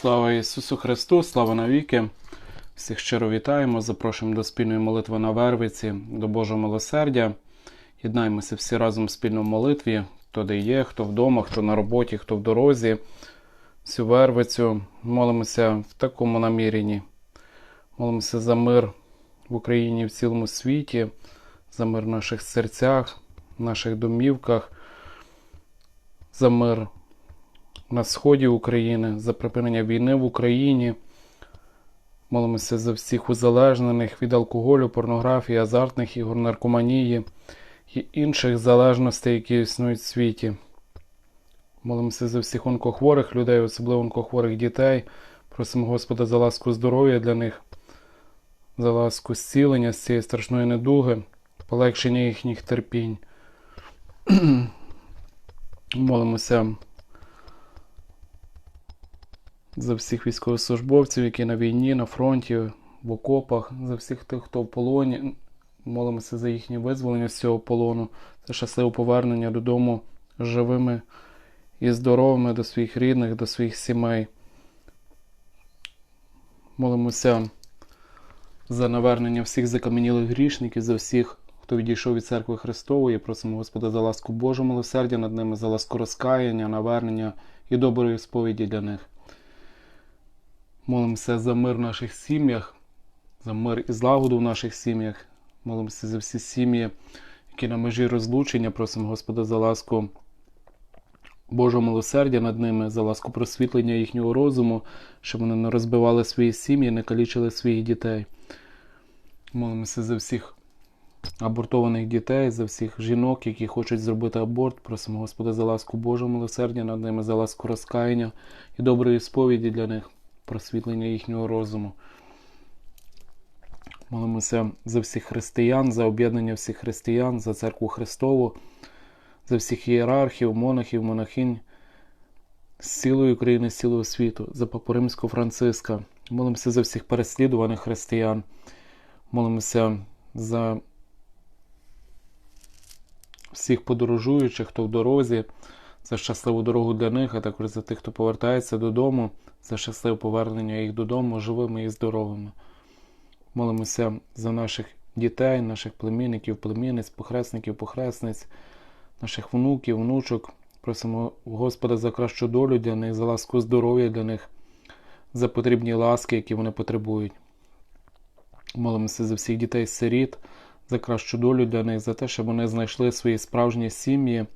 Слава Ісусу Христу, слава навіки! Всіх щиро вітаємо, запрошуємо до спільної молитви на Вервиці, до Божого милосердя. Єднаємося всі разом в спільному молитві, хто де є, хто вдома, хто на роботі, хто в дорозі. Всю Вервицю молимося в такому наміренні. Молимося за мир в Україні в цілому світі, за мир в наших серцях, в наших домівках, за мир на сході України, за припинення війни в Україні. Молимося за всіх узалежнених від алкоголю, порнографії, азартних ігор, наркоманії і інших залежностей, які існують в світі. Молимося за всіх онкохворих людей, особливо онкохворих дітей. Просимо Господа за ласку здоров'я для них, за ласку зцілення з цієї страшної недуги, полегшення їхніх терпінь. Молимося за всіх військовослужбовців, які на війні, на фронті, в окопах, за всіх тих, хто в полоні. Молимося за їхнє визволення з цього полону, за щасливе повернення додому живими і здоровими до своїх рідних, до своїх сімей. Молимося за навернення всіх закам'янілих грішників, за всіх, хто відійшов від церкви Христової. Просимо Господа за ласку Божу милосердя над ними, за ласку розкаяння, навернення і доброї сповіді для них. Молимося за мир в наших сім'ях, за мир і злагоду в наших сім'ях. Молимося за всі сім'ї, які на межі розлучення. Просимо Господа за ласку Божого милосердя над ними, за ласку просвітлення їхнього розуму, щоб вони не розбивали свої сім'ї, не калічили своїх дітей. Молимося за всіх абортованих дітей, за всіх жінок, які хочуть зробити аборт. Просимо Господа за ласку Божого милосердя над ними, за ласку розкаяння і доброї сповіді для них просвітлення їхнього розуму. Молимося за всіх християн, за об'єднання всіх християн, за церкву Христову, за всіх ієрархів, монахів, монахинь з цілої України, з цілого світу, за Папу Римського Франциска. Молимося за всіх переслідуваних християн. Молимося за всіх подорожуючих, хто в дорозі, за щасливу дорогу для них, а також за тих, хто повертається додому, за щасливе повернення їх додому, живими і здоровими. Молимося за наших дітей, наших племінників, племінниць, похресників, похресниць, наших внуків, внучок. Просимо Господа за кращу долю для них, за ласку здоров'я для них, за потрібні ласки, які вони потребують. Молимося за всіх дітей-сиріт, за кращу долю для них, за те, щоб вони знайшли свої справжні сім'ї.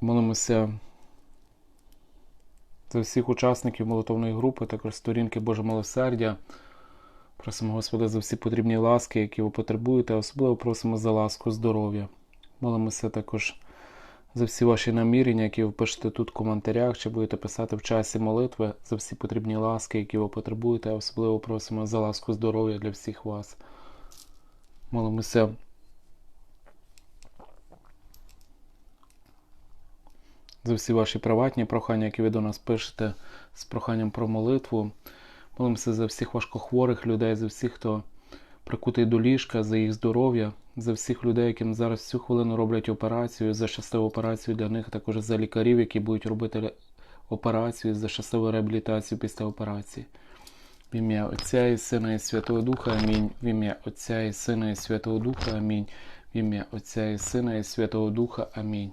Молимося за всіх учасників молитовної групи, також сторінки Боже милосердя. Просимо Господа за всі потрібні ласки, які ви потребуєте, особливо просимо за ласку здоров'я. Молимося також за всі ваші намірення, які ви пишете тут в коментарях, чи будете писати в часі молитви, за всі потрібні ласки, які ви потребуєте, особливо просимо за ласку здоров'я для всіх вас. Молимося за всі ваші приватні прохання, які ви до нас пишете з проханням про молитву. Молимося за всіх важкохворих людей, за всіх, хто прикутий до ліжка, за їх здоров'я, за всіх людей, яким зараз цю хвилину роблять операцію, за щасливу операцію для них, також за лікарів, які будуть робити операцію, за щасливу реабілітацію після операції. В ім'я Отця і Сина і Святого Духа Амінь. В ім'я Отця і Сина і Святого Духа Амінь. В ім'я Отця і Сина і Святого Духа Амінь.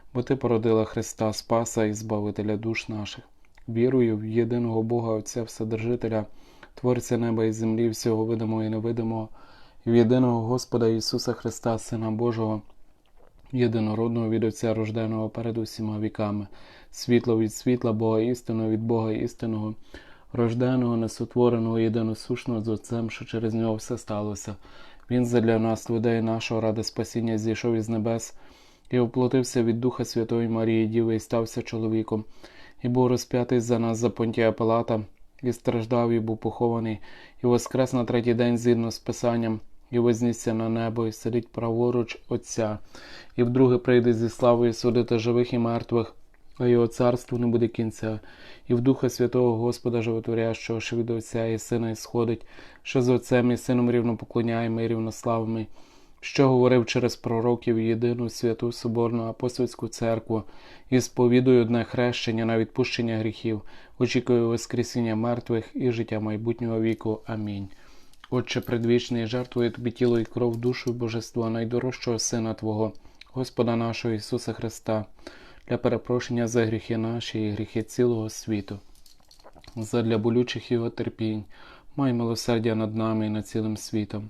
бо Ти породила Христа Спаса і Збавителя душ наших. Вірую в єдиного Бога Отця Вседержителя, Творця неба і землі, всього видимого і невидимого, і в єдиного Господа Ісуса Христа, Сина Божого, єдинородного від Отця рожденого перед усіма віками, світло від світла, Бога істинного від Бога істинного, рожденого, несотвореного, єдиносушного з Отцем, що через нього все сталося. Він задля нас, людей нашого, ради спасіння, зійшов із небес і оплотився від Духа Святої Марії Діви і стався чоловіком, і був розп'ятий за нас за Понтія Пилата, і страждав, і був похований, і воскрес на третій день згідно з Писанням, і вознісся на небо, і сидить праворуч Отця, і вдруге прийде зі славою судити живих і мертвих, а його царству не буде кінця, і в Духа Святого Господа Животворящого, що від Отця і Сина і сходить, що з Отцем і Сином рівно поклоняємо і рівнославимо, що говорив через пророків єдину святу Соборну апостольську церкву, і сповідую одне хрещення на відпущення гріхів, очікую Воскресіння мертвих і життя майбутнього віку. Амінь. Отче предвічний, жертвую тобі тіло і кров, душу і божество найдорожчого Сина Твого, Господа нашого Ісуса Христа, для перепрошення за гріхи наші і гріхи цілого світу, задля болючих Його терпінь, май милосердя над нами і над цілим світом,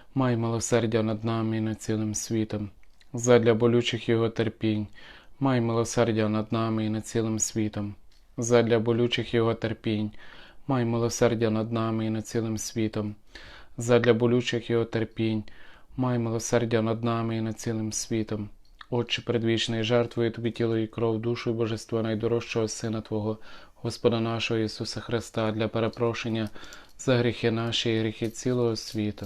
май милосердя над нами і над цілим світом, задля болючих його терпінь, май милосердя над нами і над цілим світом, задля болючих його терпінь, май милосердя над нами і над цілим світом. Задля болючих його терпінь, май милосердя над нами і над цілим світом. Отче предвічний, жертвує тобі тіло і кров, душу і божество найдорожчого Сина Твого, Господа нашого Ісуса Христа, для перепрошення за гріхи наші і гріхи цілого світу,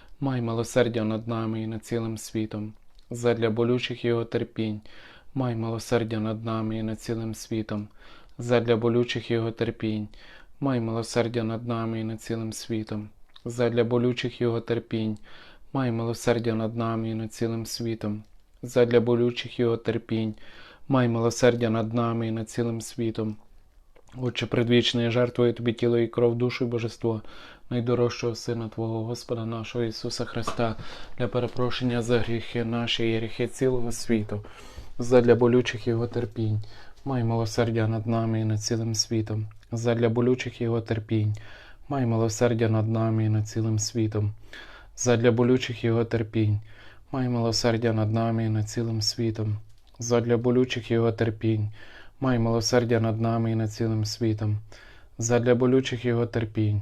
май милосердя над нами і над цілим світом, задля болючих його терпінь, май милосердя над нами і над цілим світом, задля болючих його терпінь, май милосердя над нами і над цілим світом. Задля болючих його терпінь, май милосердя над нами і над цілим світом, задля болючих його терпінь, май милосердя над нами і над цілим світом. Отче предвічний, жертвує тобі тіло і кров, душу і божество, найдорожчого Сина Твого, Господа нашого Ісуса Христа, для перепрошення за гріхи наші і гріхи цілого світу, задля болючих його терпінь, май милосердя над нами і над цілим світом, задля болючих його терпінь. Май милосердя над нами і над цілим світом, задля болючих його терпінь, май милосердя над нами і над цілим світом, задля болючих його терпінь, май милосердя над нами і над цілим світом, задля болючих його терпінь,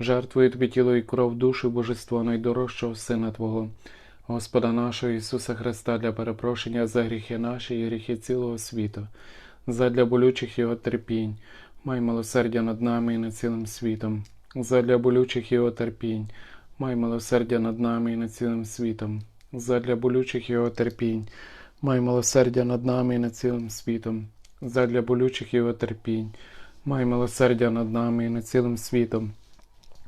жертвує тобі тіло і кров, душу божество найдорожчого Сина Твого, Господа нашого Ісуса Христа, для перепрошення за гріхи наші і гріхи цілого світу, задля болючих його терпінь. Май милосердя над нами і над цілим світом, задля болючих його терпінь, май милосердя над нами і над цілим світом, задля болючих його терпінь, май милосердя над нами і над цілим світом, задля болючих його терпінь, май милосердя над нами і над цілим світом,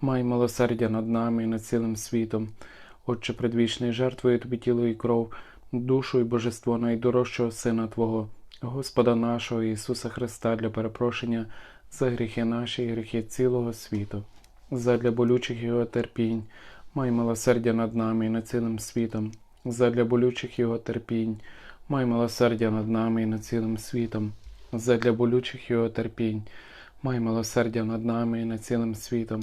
май милосердя над нами і над цілим світом. Отче предвічний, жертвує тобі тіло і кров, душу і божество найдорожчого Сина Твого, Господа нашого Ісуса Христа для перепрошення за гріхи наші і гріхи цілого світу, задля болючих його терпінь, май милосердя над нами і над цілим світом, задля болючих його терпінь, май милосердя над нами і над цілим світом, задля болючих його терпінь, май милосердя над нами і над цілим світом,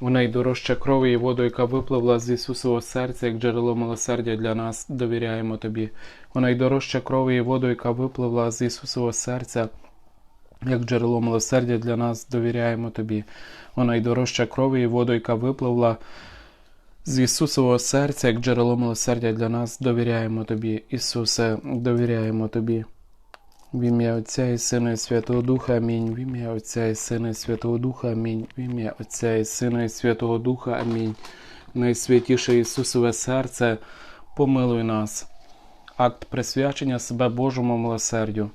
Найдорожча кров і воду, яка випливла з Ісусового серця, як джерело милосердя для нас, довіряємо Тобі. У найдорожча кров і воду, яка випливла з Ісусового серця, як джерело милосердя для нас, довіряємо Тобі. О найдорожча кров і воду, яка випливла з Ісусового серця, як джерело милосердя для нас, довіряємо Тобі. Ісусе, довіряємо Тобі. В ім'я Отця і Сина і Святого Духа Амінь. В ім'я Отця і Сина і Святого Духа Амінь. В ім'я Отця і Сина і Святого Духа Амінь. Найсвятіше Ісусове серце, помилуй нас. Акт присвячення себе Божому милосердю.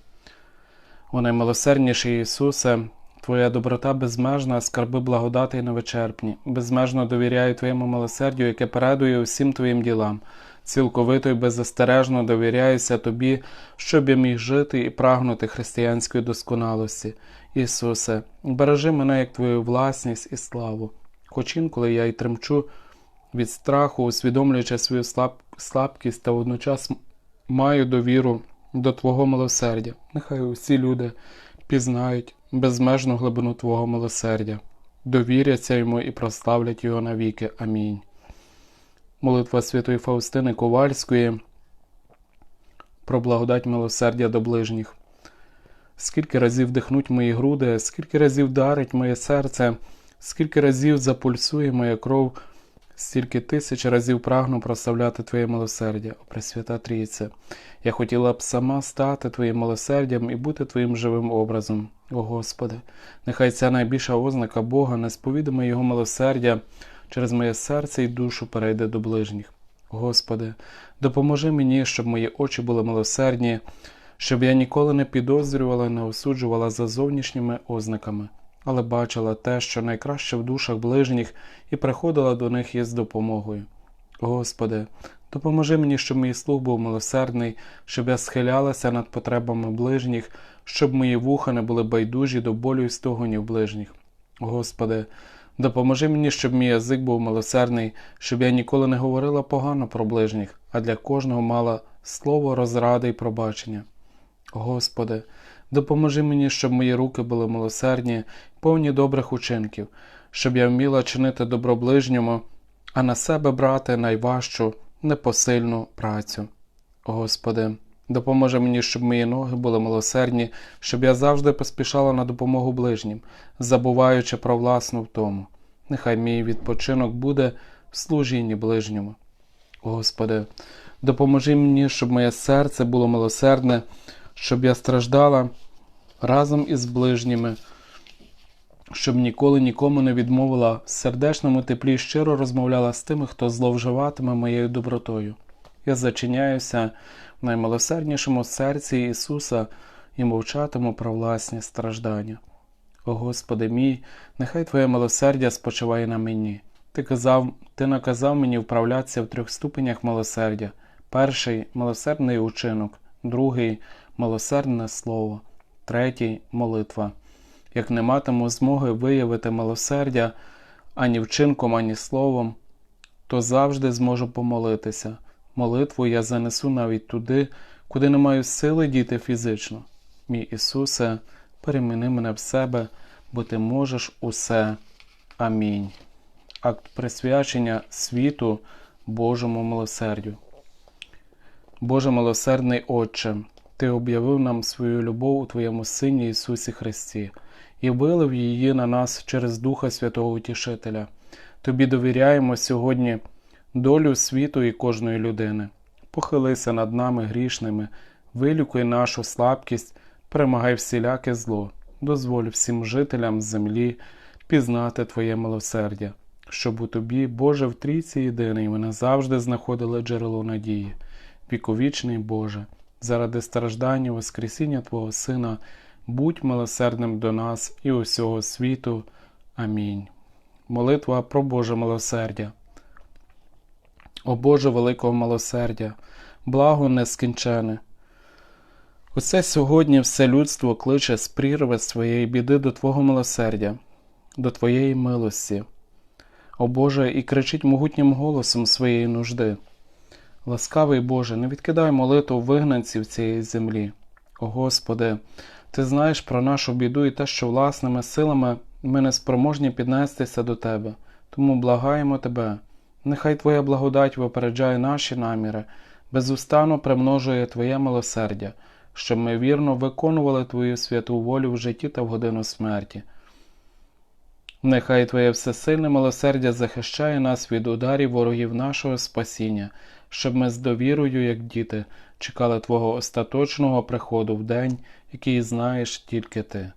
О наймилосердніший Ісусе, Твоя доброта безмежна, скарби благодати і невичерпні. Безмежно довіряю Твоєму милосердю, яке передує усім Твоїм ділам. Цілковито і беззастережно довіряюся Тобі, щоб я міг жити і прагнути християнської досконалості. Ісусе, бережи мене як Твою власність і славу. Хоч інколи я й тремчу від страху, усвідомлюючи свою слаб... слабкість та водночас маю довіру до Твого милосердя. Нехай усі люди пізнають безмежну глибину Твого милосердя, довіряться йому і прославлять Його навіки. Амінь. Молитва Святої Фаустини Ковальської про благодать милосердя до ближніх. Скільки разів вдихнуть мої груди, скільки разів дарить моє серце, скільки разів запульсує моя кров, стільки тисяч разів прагну прославляти Твоє милосердя, о Пресвята Трійце. Я хотіла б сама стати Твоїм милосердям і бути Твоїм живим образом. О Господи, нехай ця найбільша ознака Бога, несповідиме Його милосердя через моє серце і душу перейде до ближніх. Господи, допоможи мені, щоб мої очі були милосердні, щоб я ніколи не підозрювала і не осуджувала за зовнішніми ознаками, але бачила те, що найкраще в душах ближніх, і приходила до них із допомогою. Господи, допоможи мені, щоб мій слух був милосердний, щоб я схилялася над потребами ближніх, щоб мої вуха не були байдужі до болю і стогонів ближніх. Господи, допоможи мені, щоб мій язик був милосердний, щоб я ніколи не говорила погано про ближніх, а для кожного мала слово розради і пробачення. Господи, допоможи мені, щоб мої руки були милосердні, повні добрих учинків, щоб я вміла чинити добро ближньому, а на себе брати найважчу, непосильну працю. Господи, допоможи мені, щоб мої ноги були милосердні, щоб я завжди поспішала на допомогу ближнім, забуваючи про власну втому. Нехай мій відпочинок буде в служінні ближньому. Господи, допоможи мені, щоб моє серце було милосердне, щоб я страждала разом із ближніми, щоб ніколи нікому не відмовила в сердечному теплі щиро розмовляла з тими, хто зловживатиме моєю добротою. Я зачиняюся наймилосерднішому серці Ісуса і мовчатиму про власні страждання. О Господи мій, нехай Твоє милосердя спочиває на мені. Ти казав, Ти наказав мені вправлятися в трьох ступенях милосердя. Перший милосердний учинок, другий милосердне слово, третій молитва. Як не матиму змоги виявити милосердя ані вчинком, ані словом, то завжди зможу помолитися. Молитву я занесу навіть туди, куди не маю сили діти фізично. Мій Ісусе, переміни мене в себе, бо Ти можеш усе. Амінь. Акт присвячення світу Божому милосердю. Боже милосердний Отче, Ти об'явив нам свою любов у Твоєму Сині Ісусі Христі і вилив її на нас через Духа Святого Утішителя. Тобі довіряємо сьогодні долю світу і кожної людини. Похилися над нами грішними, вилікуй нашу слабкість, перемагай всіляке зло, дозволь всім жителям землі пізнати Твоє милосердя, щоб у Тобі, Боже, в трійці єдиний, ми назавжди знаходили джерело надії. Віковічний Боже, заради страждання і Воскресіння Твого Сина, будь милосердним до нас і усього світу. Амінь. Молитва про Боже милосердя. О Боже великого милосердя, благо нескінчене. Усе сьогодні все людство кличе з прірви своєї біди до Твого милосердя, до Твоєї милості. О Боже, і кричить могутнім голосом своєї нужди. Ласкавий Боже, не відкидай молитву вигнанців цієї землі. О Господи, Ти знаєш про нашу біду і те, що власними силами ми не спроможні піднестися до Тебе, тому благаємо Тебе. Нехай Твоя благодать випереджає наші наміри, безустанно примножує Твоє милосердя, щоб ми вірно виконували Твою святу волю в житті та в годину смерті. Нехай Твоє всесильне милосердя захищає нас від ударів ворогів нашого спасіння, щоб ми з довірою, як діти, чекали Твого остаточного приходу в день, який знаєш тільки Ти.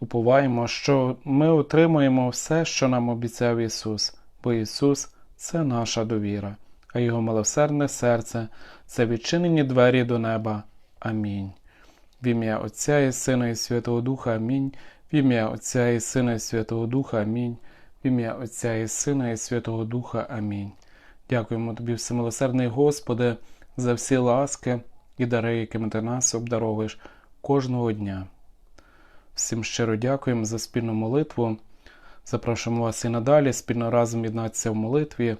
Уповаємо, що ми отримуємо все, що нам обіцяв Ісус, бо Ісус це наша довіра, а Його милосердне серце це відчинені двері до неба. Амінь. В ім'я Отця і Сина і Святого Духа Амінь. В ім'я Отця і Сина і Святого Духа Амінь. В ім'я Отця і Сина і Святого Духа Амінь. Дякуємо тобі, всемилосердний Господи, за всі ласки і дари, якими ти нас обдаровуєш кожного дня. Всім щиро дякуємо за спільну молитву. Запрошуємо вас і надалі спільно разом єднатися в молитві.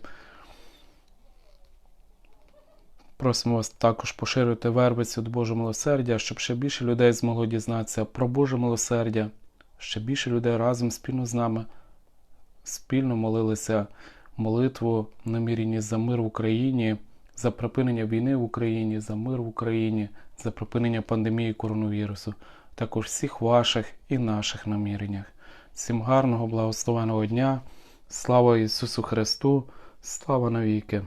Просимо вас також поширити вербицю до Божого милосердя, щоб ще більше людей змогло дізнатися про Боже милосердя, ще більше людей разом спільно з нами спільно молилися молитву намірені за мир в Україні, за припинення війни в Україні, за мир в Україні, за припинення пандемії коронавірусу, також всіх ваших і наших наміреннях. Всім гарного, благословеного дня, слава Ісусу Христу, слава навіки!